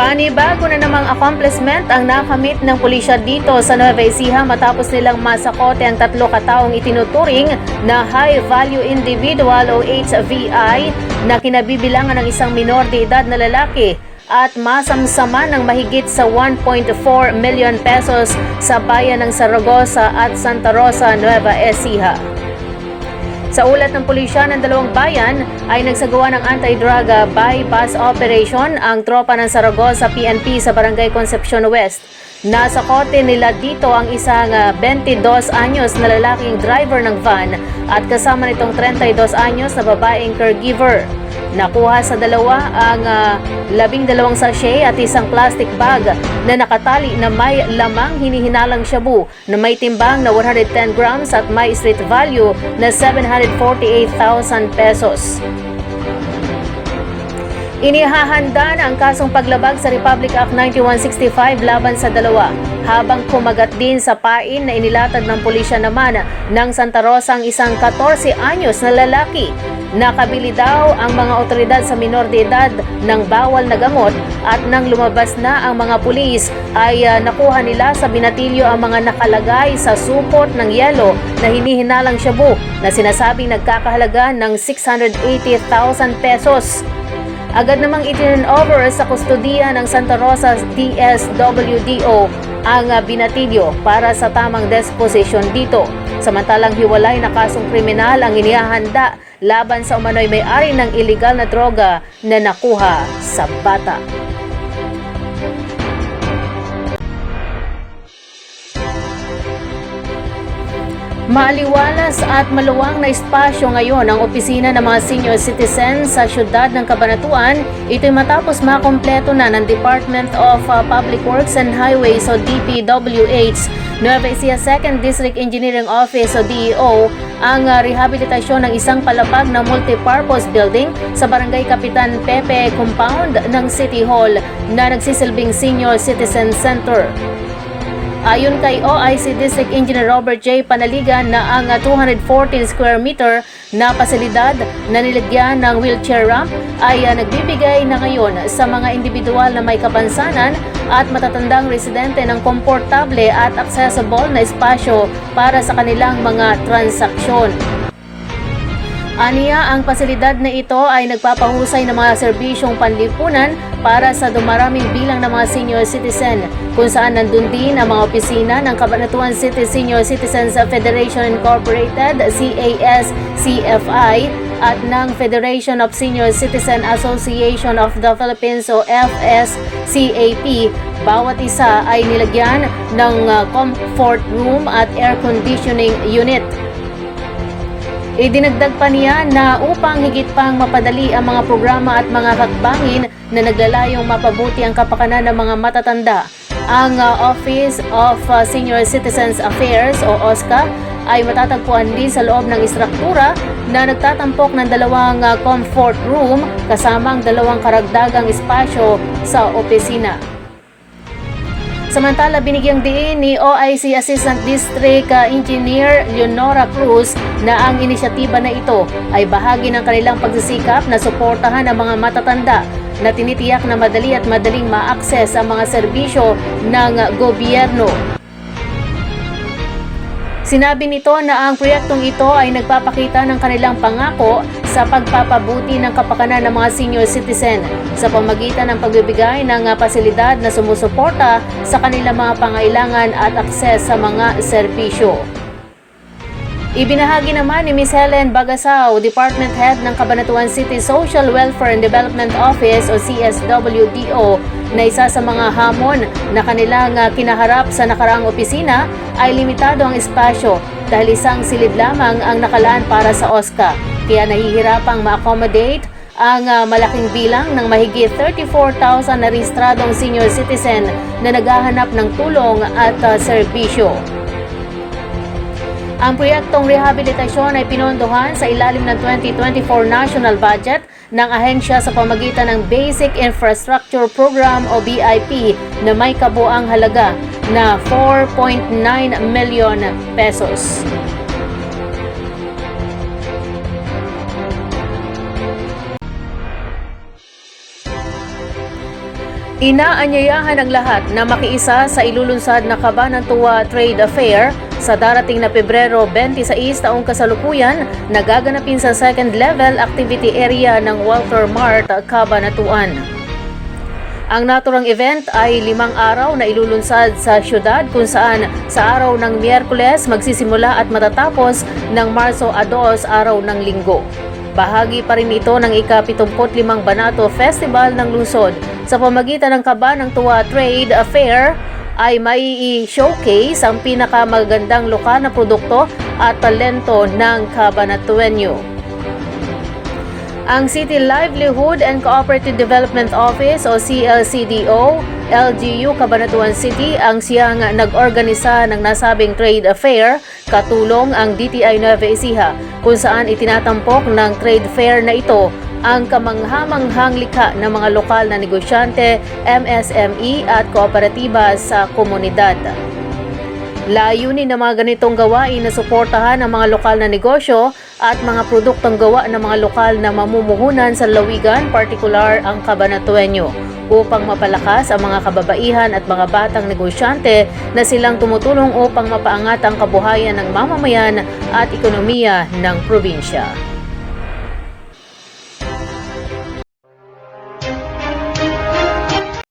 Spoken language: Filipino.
Panibago na namang accomplishment ang nakamit ng pulisya dito sa Nueva Ecija matapos nilang masakote ang tatlo kataong itinuturing na high-value individual o HVI na kinabibilangan ng isang minor de edad na lalaki at masamsama ng mahigit sa 1.4 million pesos sa bayan ng Saragosa at Santa Rosa, Nueva Ecija. Sa ulat ng pulisya ng dalawang bayan ay nagsagawa ng anti-drug uh, bypass operation ang tropa ng Saragosa PNP sa Barangay Concepcion West. Nasa kote nila dito ang isang uh, 22 anyos na lalaking driver ng van at kasama nitong 32 anyos na babaeng caregiver. Nakuha sa dalawa ang uh, labing dalawang sachet at isang plastic bag na nakatali na may lamang hinihinalang shabu na may timbang na 110 grams at may street value na 748,000 pesos. Inihahanda na ang kasong paglabag sa Republic Act 9165 laban sa dalawa habang kumagat din sa pain na inilatag ng pulisya naman ng Santa Rosa ang isang 14 anyos na lalaki. Nakabili daw ang mga otoridad sa minor de edad ng bawal na gamot at nang lumabas na ang mga pulis ay uh, nakuha nila sa binatilyo ang mga nakalagay sa supot ng yelo na hinihinalang shabu na sinasabing nagkakahalaga ng 680,000 pesos. Agad namang itinurn sa kustodiya ng Santa Rosa DSWDO ang uh, binatilyo para sa tamang disposition dito. Samantalang hiwalay na kasong kriminal ang inihahanda laban sa umano'y may-ari ng illegal na droga na nakuha sa bata. Maaliwalas at maluwang na espasyo ngayon ang opisina ng mga senior citizens sa syudad ng Cabanatuan. Ito'y matapos makompleto na ng Department of uh, Public Works and Highways o DPWH Nueva Ecija 2nd District Engineering Office o DEO ang uh, rehabilitasyon ng isang palapag na multipurpose building sa Barangay Kapitan Pepe Compound ng City Hall na nagsisilbing Senior Citizen Center. Ayon kay OIC District Engineer Robert J. Panaligan na ang 214 square meter na pasilidad na nilagyan ng wheelchair ramp ay uh, nagbibigay na ngayon sa mga individual na may kapansanan at matatandang residente ng komportable at accessible na espasyo para sa kanilang mga transaksyon. Aniya, ang pasilidad na ito ay nagpapahusay ng mga serbisyong panlipunan para sa dumaraming bilang ng mga senior citizen, kung saan nandun din ang mga opisina ng Cabanatuan City Senior Citizens Federation Incorporated, CAS-CFI, at ng Federation of Senior Citizen Association of the Philippines o FSCAP. Bawat isa ay nilagyan ng uh, comfort room at air conditioning unit. Idinagdag pa niya na upang higit pang mapadali ang mga programa at mga hakbangin na naglalayong mapabuti ang kapakanan ng mga matatanda, ang uh, Office of uh, Senior Citizens Affairs o OSCA ay matatagpuan din sa loob ng istruktura na nagtatampok ng dalawang uh, comfort room kasama ang dalawang karagdagang espasyo sa opisina. Samantala, binigyang diin ni OIC Assistant District uh, Engineer Leonora Cruz na ang inisyatiba na ito ay bahagi ng kanilang pagsisikap na suportahan ang mga matatanda na tinitiyak na madali at madaling ma-access ang mga serbisyo ng gobyerno. Sinabi nito na ang proyektong ito ay nagpapakita ng kanilang pangako sa pagpapabuti ng kapakanan ng mga senior citizen sa pamagitan ng pagbibigay ng pasilidad na sumusuporta sa kanilang mga pangailangan at akses sa mga serbisyo. Ibinahagi naman ni Ms. Helen Bagasao, Department Head ng Cabanatuan City Social Welfare and Development Office o CSWDO, na isa sa mga hamon na kanilang uh, kinaharap sa nakaraang opisina ay limitado ang espasyo dahil isang silid lamang ang nakalaan para sa OSCA. Kaya nahihirapang ma-accommodate ang uh, malaking bilang ng mahigit 34,000 na rehistradong senior citizen na naghahanap ng tulong at uh, serbisyo. Ang proyektong rehabilitasyon ay pinondohan sa ilalim ng 2024 national budget ng ahensya sa pamagitan ng Basic Infrastructure Program o BIP na may kabuang halaga na 4.9 million pesos. Inaanyayahan ng lahat na makiisa sa ilulunsad na Kabanan Tuwa Trade Fair sa darating na Pebrero 26 taong kasalukuyan na gaganapin sa second level activity area ng Walter Mart, Cabanatuan. Ang naturang event ay limang araw na ilulunsad sa syudad kung saan sa araw ng Miyerkules magsisimula at matatapos ng Marso a 2 araw ng Linggo. Bahagi pa rin ito ng ika-75 Banato Festival ng Lungsod sa pamagitan ng Kaba ng Tuwa Trade Fair ay may i-showcase ang pinakamagandang lokal na produkto at talento ng Cabanatuenyo. Ang City Livelihood and Cooperative Development Office o CLCDO, LGU Cabanatuan City ang siyang nag-organisa ng nasabing trade fair katulong ang DTI Nueva Ecija kung saan itinatampok ng trade fair na ito ang kamanghamanghang likha ng mga lokal na negosyante, MSME at kooperatiba sa komunidad. Layunin ng mga ganitong gawain na suportahan ang mga lokal na negosyo at mga produktong gawa ng mga lokal na mamumuhunan sa lawigan, partikular ang Cabanatuenyo, upang mapalakas ang mga kababaihan at mga batang negosyante na silang tumutulong upang mapaangat ang kabuhayan ng mamamayan at ekonomiya ng probinsya.